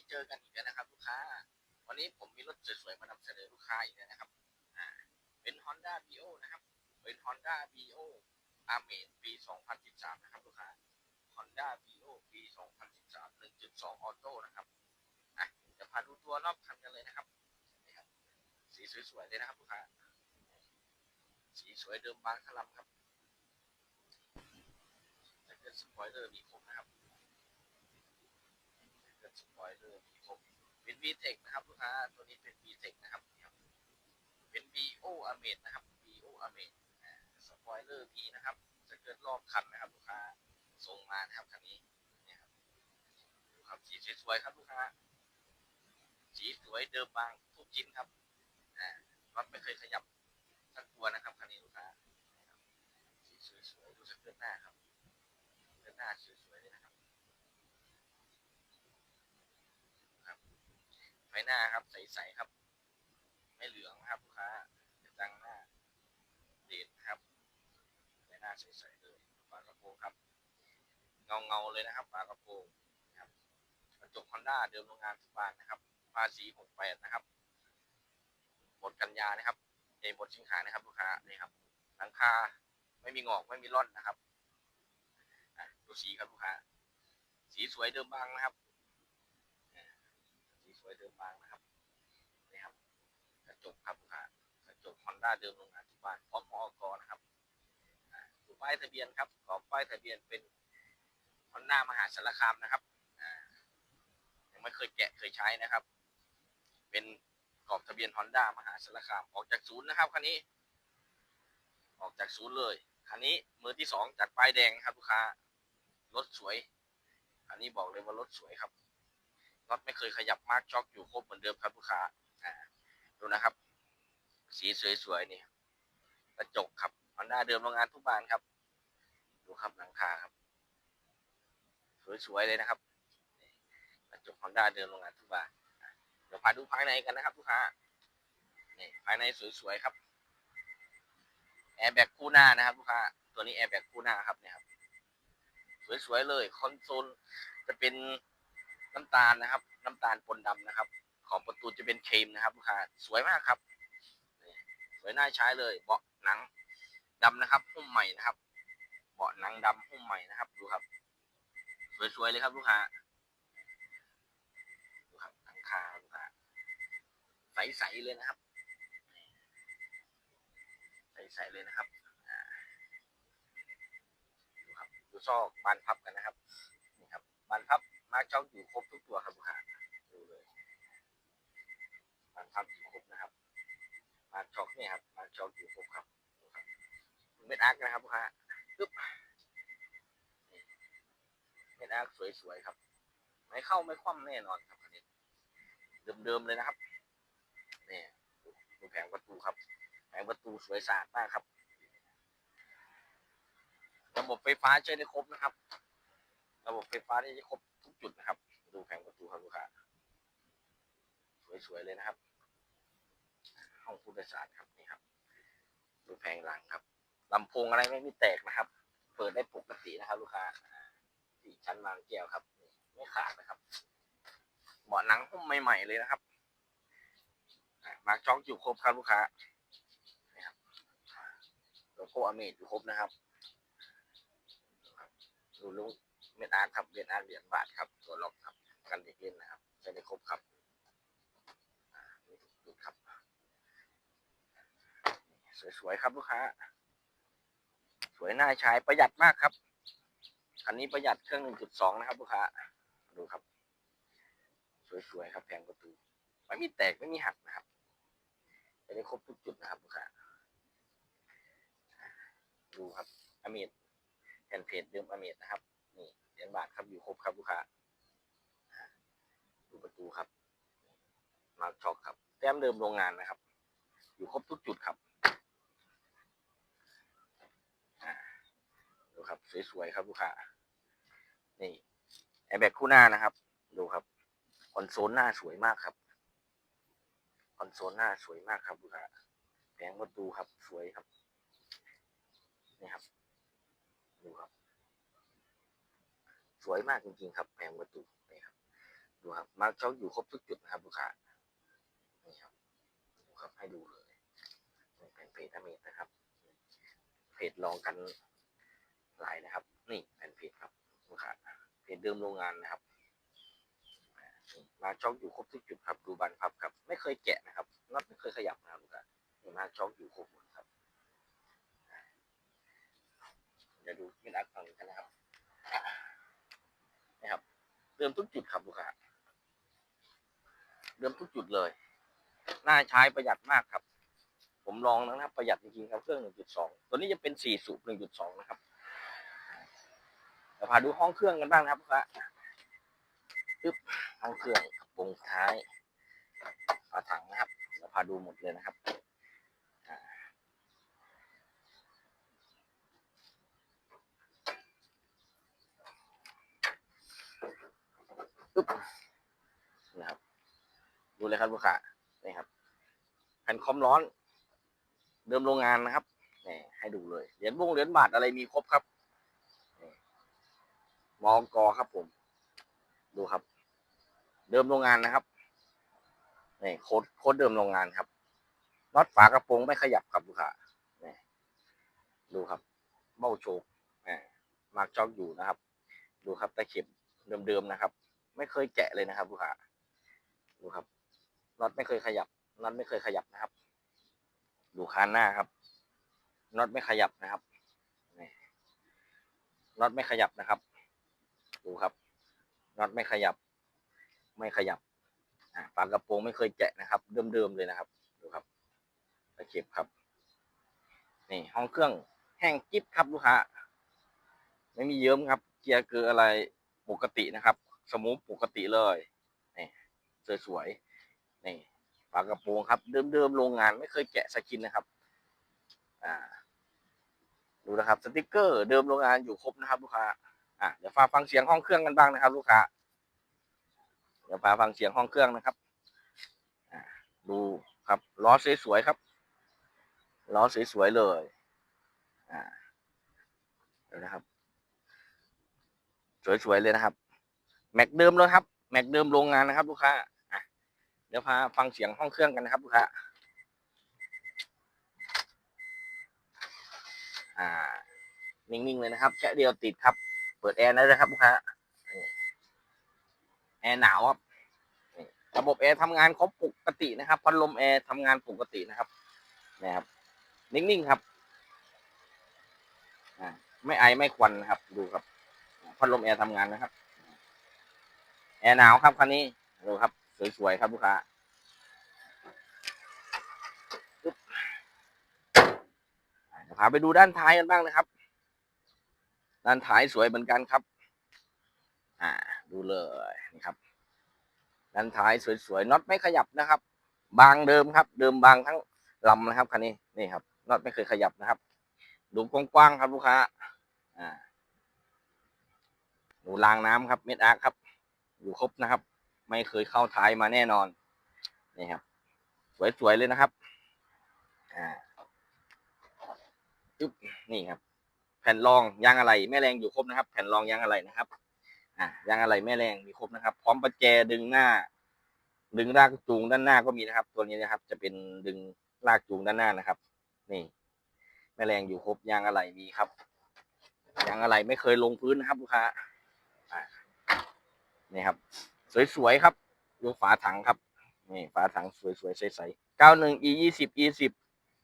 นี้เจอกันอีกแล้วนะครับ ลูกค้า วันนี้ผมมีรถสวยๆมานำเสนอลูกค้าอีกแล้วนะครับอ่าเป็น Honda b o นะครับ เป็น Honda b o a m a d e ปี 2013 นะครับลูกค้า Honda b o ปี 2013 1.2ออโต้นะครับอะเดี๋ยวพาดูตัวรอบคันกันเลยนะครับนี่ครับ สีสวยๆเลยนะครับลูกค้า สีสวยเดิมบางขลำครับแต่เกิดสปอยเลอร์มีครบนะครับ เกิดสปอยเลอร์มีครบเป็น VTEC นะครับลูกค้าตัวนี้เป็น VTEC นะครับนี่ครับเป็น BO a m a d นะครับ BO a m a d สปอยเลอร์มีนะครับจะเกิดรอบคันนะครับลูกค้าส่งมานะครับคันนี้นี่ครับดูครับสีสวยๆครับลูกค้าสีสวยเดิมบางทุกชิ้นครับอ่ารถไม่เคยขยับสักตัวนะครับคันนี้ลูกค้าสีสวยๆดูสเกิร์ตหน้าครับสเกิร์ตหน้าสวยๆเลยนะครับครับ ไฟหน้าครับ ใสๆครับ ไม่เหลืองนะครับลูกค้ากระจังหน้าเด่นครับไฟหน้าใสๆเลยฝากระโปรงครับ เงาเงาๆเลยนะครับฝากระโปรงครับกระจกฮอนด้าเดิมโรงงานทุกบานนะครับภาษี68นะครับหมดกันยานะครับเอหมดสิงหานะครับลูกค้านี่ครับหลังคาไม่มีงอกไม่มีร่อนนะครับดูสีครับลูกค้าสีสวยเดิมบางนะครับ วยเดิมบางนะครับนี่ครับกระจกครับลูกค้าระจกฮอนด้าเดิมโรงงานทุกบ้านพร้อมมอกนะครับดูป้ายทะเบียนครับขอป้ายทะเบียนเป็นฮอนด้ามหาสารคามนะครับยังไม่เคยแกะเคยใช้นะครับ เป็นกรอบทะเบียน Honda มหาสารคามออกจากศูนย์นะครับคันนี้ ออกจากศูนย์เลยคันนี้มือที่สองจากป้ายแดงครับลูกค้ารถสวยคันนี้บอกเลยว่ารถสวยครับ รถไม่เคยขยับมากช็อกอยู่ครบเหมือนเดิมครับลูกค้าอ่าดูนะครับ สีสวยๆนี่กระจกครับ Honda เดิมโรงงานทุกบานครับ ดูครับหลังคาครับ สวยๆเลยนะครับกระจก Honda เดิมโรงงานทุกบานเดี๋ยวพาดูภายในกันนะครับลูกค้านี่ภายในสวยๆครับแอร์แบ็กคู่หน้านะครับลูกค้าตัวนี้แอร์แบ็กคู่หน้าครับเนี่ยครับสวยๆเลยคอนโซลจะเป็น น้ำตาลนะครับ น้ำตาลปนดำนะครับ ขอบประตูจะเป็นเคมนะครับลูกค้าสวยมากครับสวยน่าใช้เลยเบาะหนังดำนะครับหุ้มใหม่นะครับ เบาะหนังดำหุ้มใหม่นะครับดูครับ สวยๆเลยครับลูกค้าดูครับหลังคาลูกค้าใสๆเลยนะครับ ใสๆเลยนะครับดูครับดูซอกบานพับกันนะครับนี่ครับบานพับ มาร์กช็อคอยู่ครบทุกตัวครับลูกค้าดูเลยบานพับอยู่ครบนะครับมาช็อคเนี่ยครับมาช็อคอยู่ครบครับเม็ดอาร์คนะครับลูกค้าปึ๊บเม็ดอาร์คสวยๆครับ ไม่เข้าไม่คว่ำแน่นอนครับคันนี้เดิมๆเลยนะครับนี่ดูแผงประตูครับแผงประตูสวยสะอาดมากครับระบบไฟฟ้าใช้ได้ครบนะครับ ระบบไฟฟ้าได้ครบ จุดนะครับ ดูแผงประตูครับลูกค้าสวยๆเลยนะครับ ห้องผู้โดยสารครับนี่ครับ ดูแผงหลังครับลำโพงอะไรไม่มีแตกนะครับ เปิดได้ปกตินะครับ ลูกค้าที่ชั้นวางแก้วครับ ไม่ขาดนะครับเบาะหนังหุ้มใหม่ๆเลยนะครับมาร์กช็อกอยู่ครบครับลูกค้านี่ครับโลโก้อเมดอยู่ครบนะครับดูลูก เม็ดอาร์ตครับเม็ดอาร์ตเหรียญบาทครับตัวล็อกครับกันเด็กเล่นนะครับใช้ได้ครบครับอ่ามีทุกจุดครับ สวยๆครับลูกค้า สวยน่าใช้ประหยัดมากครับคันนี้ประหยัดเครื่อง 1.2 นะครับลูกค้าดูครับ สวยๆครับแผงประตูไม่มีแตกไม่มีหักนะครับจะได้ครบทุกจุดนะครับลูกค้าดูครับอเมดแผ่นเพจเดิมอเมดนะครับ เหรียญบาทครับอยู่ครบครับลูกค้าดูประตูครับ มาช็อกครับ แต้มเดิมโรงงานนะครับ อยู่ครบทุกจุดครับดูครับสวยๆครับลูกค้านี่แอร์แบ็กคู่หน้านะครับ ดูครับคอนโซลหน้าสวยมากครับคอนโซลหน้าสวยมากครับลูกค้าแผงประตูครับสวยครับ นี่ครับ ดูครับ สวยมากจริงๆครับแผงประตูนี่ครับดูครับมาร์กช็อกอยู่ครบทุกจุดนะครับลูกค้านี่ครับดูครับให้ดูเลยเป็นเพจอเมดนะครับ เพจลองกันหลายนะครับ นี่เป็นเพจครับลูกค้าเพจเดิมโรงงานนะครับมาช็อกอยู่ครบทุกจุดครับดูบานพับครับ ไม่เคยแกะนะครับน็อตไม่เคยขยับนะครับลูกค้ามาช็อกอยู่ครบหมดครับเดี๋ยวดูเม็ดอักฝั่งกันนะครับ เดิมทุกจุดครับลูกค้าเดิมทุกจุดเลย น่าใช้ประหยัดมากครับ ผมลองแล้วนะครับประหยัดจริงๆครับเครื่อง 1.2 ตัวนี้จะเป็น4สูบ1.2 นะครับเดี๋ยวพาดูห้องเครื่องกันบ้างนะครับครับปึ๊บห้องเครื่องวงท้ายฝาถังนะครับเดี๋ยวพาดูหมดเลยนะครับอ่า ปึ๊บนะครับ ดูเลยครับลูกค้านี่ครับแผ่นคอมร้อน เดิมโรงงานนะครับนี่ให้ดูเลยเหรียญวงเหรียญบาทอะไรมีครบครับมองกอครับผม ดูครับ เดิมโรงงานนะครับนี่โค้ดโค้ดเดิมโรงงานครับน็อตฝากระโปรงไม่ขยับครับลูกค้านี่ดูครับ เบ้าโชกมาร์กจ็อกอยู่นะครับ ดูครับตะเข็บเดิมๆนะครับ ไม่เคยแกะเลยนะครับลูกค้าดูครับน็อตไม่เคยขยับน็อตไม่เคยขยับนะครับ ดูคานหน้าครับน็อตไม่ขยับนะครับนี่น็อตไม่ขยับนะครับ ดูครับน็อตไม่ขยับ ไม่ขยับอ่าฝากระโปรงไม่เคยแกะนะครับ เดิมๆเลยนะครับ ดูครับตะเข็บครับ นี่ห้องเครื่องแห้งกิ๊บครับลูกค้าไม่มีเยิ้มครับ เกียร์เกืออะไรปกตินะครับ สมูทปกติเลยนี่สวยๆนี่ฝากระโปรงครับเดิมๆโรงงานไม่เคยแกะสกินนะครับ อ่า ดูนะครับสติกเกอร์ เดิมโรงงานอยู่ครบนะครับลูกค้าอะเดี๋ยวฟังฟังเสียงห้องเครื่องกันบ้างนะครับ ลูกค้าเดี๋ยวพาฟังเสียงห้องเครื่องนะครับอ่าดูครับล้อสวยๆครับล้อสวยๆเลยอ่าเดี๋ยวนะครับ สวยๆเลยนะครับ แม็กเดิมเลยครับ แม็กเดิมโรงงานนะครับ ลูกค้าเดี๋ยวพาฟังเสียงห้องเครื่องกันนะครับลูกค้าอ่า นิ่งๆเลยนะครับแค่เดียวติดครับ เปิดแอร์ได้เลยครับลูกค้าแอร์หนาวครับระบบแอร์ทำงานครบปกตินะครับพัดลมแอร์ทำงานปกตินะครับนะครับ นิ่งๆครับอ่าไม่ไอไม่ควันนะครับ ดูครับพัดลมแอร์ทำงานนะครับ แอร์หนาวครับคันนี้ดูครับ สวยๆครับลูกค้าปึ๊บอ่าพาไปดูด้านท้ายกันบ้างนะครับ ด้านท้ายสวยเหมือนกันครับ อ่า ดูเลยนี่ครับ ด้านท้ายสวยๆน็อตไม่ขยับนะครับ บางเดิมครับ เดิมบางทั้งลำนะครับคันนี้นี่ครับน็อตไม่เคยขยับนะครับ ดูกว้างๆครับลูกค้า อ่า ดูรางน้ำครับเม็ดอาร์ครับ อยู่ครบนะครับ ไม่เคยเข้าท้ายมาแน่นอนนี่ครับ สวยๆเลยนะครับอ่าปึ๊บนี่ครับ แผ่นรองยางอะไรแม่แรงอยู่ครบนะครับ แผ่นรองยางอะไรนะครับอ่ายางอะไรแม่แรงมีครบนะครับ พร้อมประแจดึงหน้า ดึงรากจูงด้านหน้าก็มีนะครับ ตัวนี้นะครับ จะเป็นดึงรากจูงด้านหน้านะครับ นี่ แม่แรงอยู่ครบยางอะไรมีครับยางอะไรไม่เคยลงพื้นนะครับลูกค้า นี่ครับ สวยๆครับ ดูฝาถังครับ นี่ฝาถังสวยๆใสๆเก้าหนึ่ง e ยี่สิบ e สิบ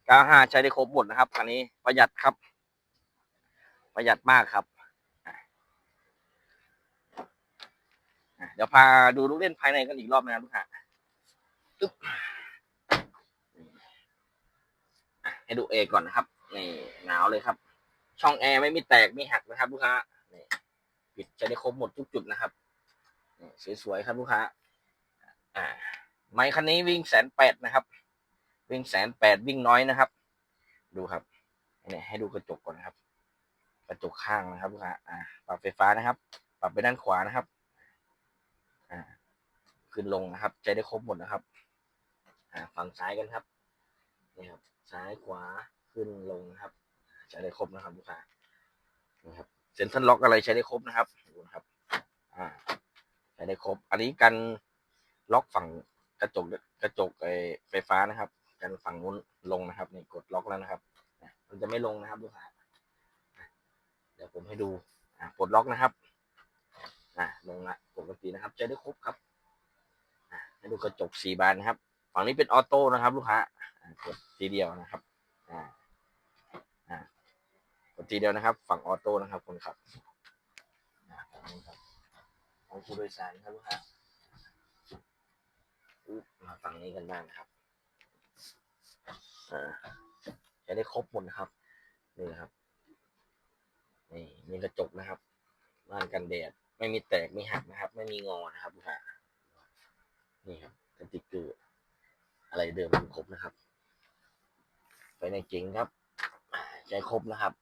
เก้าห้าใช้ได้ครบหมดนะครับคันนี้ประหยัดครับ ประหยัดมากครับเดี๋ยวพาดูลูกเล่นภายในกันอีกรอบนะครับลูกค้าให้ดูเอก่อนนะครับ นี่หนาวเลยครับ ช่องแอร์ไม่มีแตกไม่หักนะครับลูกค้านี่ปิดใช้ได้ครบหมดทุกจุดนะครับ สวยๆครับลูกค้า อ่า ไมค์คันนี้วิ่งแสนแปดนะครับ วิ่งแสนแปดวิ่งน้อยนะครับ ดูครับเนี่ยให้ดูกระจกก่อนนะครับ กระจกข้างนะครับลูกค้า อ่า ปรับไฟฟ้านะครับ ปรับไปด้านขวานะครับ อ่า ขึ้นลงนะครับใช้ได้ครบหมดนะครับ อ่า ฝั่งซ้ายกันครับ นี่ครับ ซ้ายขวา ขึ้นลงนะครับ ใช้ได้ครบนะครับลูกค้า นะครับ เซ็นทรัลล็อกอะไรใช้ได้ครบนะครับดูนะครับ อ่า ใช้ได้ครบ อันนี้กันล็อกฝั่งกระจกกระจกไฟฟ้านะครับ กันฝั่งนู้นลงนะครับนี่กดล็อกแล้วนะครับ มันจะไม่ลงนะครับลูกค้าเดี๋ยวผมให้ดูปลดล็อกนะครับลงละปกตินะครับจะได้ครบครับให้ดูกระจกสี่บานนะครับฝั่งนี้เป็นออโต้นะครับ ลูกค้ากดทีเดียวนะครับกดทีเดียวนะครับ ฝั่งออโต้นะครับคนขับ ของผู้โดยสารครับลูกค้ามาฝั่งนี้กันบ้างนะครับอ่าจะได้ครบหมดนะครับนี่ครับนี่มีกระจกนะครับม่านกันแดดไม่มีแตกไม่หักนะครับ ไม่มีงอนะครับลูกค้านี่ครับสติกเกอร์อะไรเดิมครบนะครับ ไปในเก๋งครับอ่าใจครบนะครับ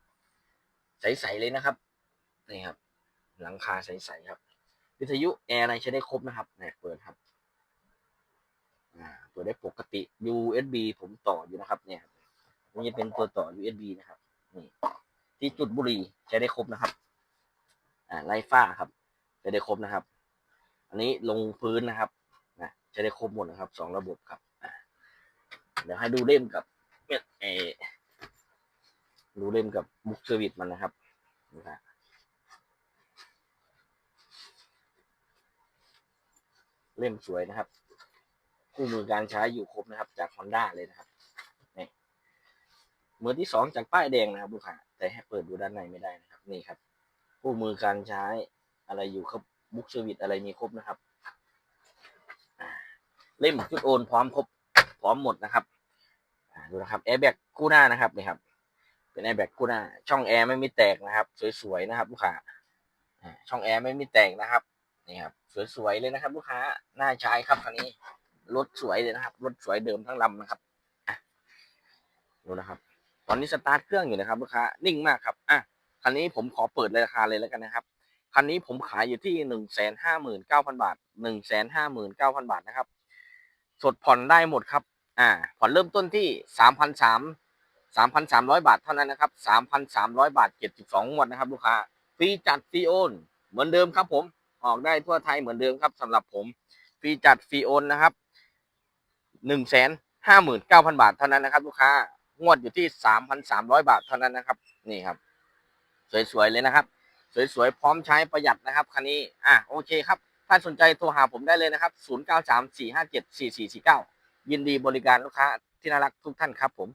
ใสๆเลยนะครับนี่ครับ หลังคาใสๆครับ วิทยุแอร์อะไรใช้ได้ครบนะครับเนี่ยเปิดครับอ่าเปิดได้ปกติ USB ผมต่ออยู่นะครับ เนี่ยมันจะเป็นตัวต่อ USB นะครับนี่ที่จุดบุหรี่ใช้ได้ครบนะครับ อ่าไล่ฝ้าครับใช้ได้ครบนะครับ อันนี้ลงพื้นนะครับนะใช้ได้ครบหมดนะครับสองระบบครับเดี๋ยวให้ดูเล่มกับเนี่ยเอดูเล่มกับบุ๊กเซอร์วิสมันนะครับนะฮะ เล่มสวยนะครับ คู่มือการใช้อยู่ครบนะครับ จาก Honda เลยนะครับนี่มือที่สองจากป้ายแดงนะครับลูกค้าแต่ให้เปิดดูด้านในไม่ได้นะครับ นี่ครับคู่มือการใช้อะไรอยู่ครับบุ๊กเซอร์วิสอะไรมีครบนะครับเล่มชุดโอนพร้อมครบพร้อมหมดนะครับดูนะครับแอร์แบ็กคู่หน้านะครับนี่ครับ เป็นแอร์แบ็กคู่หน้า ช่องแอร์ไม่มีแตกนะครับ สวยๆนะครับ ลูกค้าช่องแอร์ไม่มีแตกนะครับนี่ครับ สวยๆเลยนะครับ ลูกค้าน่าใช้ครับคันนี้รถสวยเลยนะครับรถสวยเดิมทั้งลำนะครับดูนะครับ ตอนนี้สตาร์ทเครื่องอยู่นะครับลูกค้านิ่งมากครับอะคันนี้ผมขอเปิดราคาเลยแล้วกันนะครับคันนี้ผมขายอยู่ที่หนึ่งแสนห้าหมื่นเก้าพันบาทหนึ่งแสนห้าหมื่นเก้าพันบาทนะครับ สดผ่อนได้หมดครับ อ่า ผ่อนเริ่มต้นที่สามพันสามสามพันสามร้อยบาทเท่านั้นนะครับสามพันสามร้อยบาทเจ็ดสิบสองงวดนะครับ ลูกค้าฟรีจัดฟรีโอน เหมือนเดิมครับผม ออกได้ทั่วไทยเหมือนเดิมครับสำหรับผมฟรีจัดฟรีโอนนะครับหนึ่งแสนห้าหมื่นเก้าพันบาทเท่านั้นนะครับ ลูกค้างวดอยู่ที่สามพันสามร้อยบาทเท่านั้นนะครับ นี่ครับ สวยๆเลยนะครับ สวยๆพร้อมใช้ประหยัดนะครับคันนี้อะโอเคครับถ้าสนใจโทรหาผมได้เลยนะครับ 0 9 3 4 5 7 4 4 4 9 ยินดีบริการลูกค้าที่น่ารักทุกท่านครับผม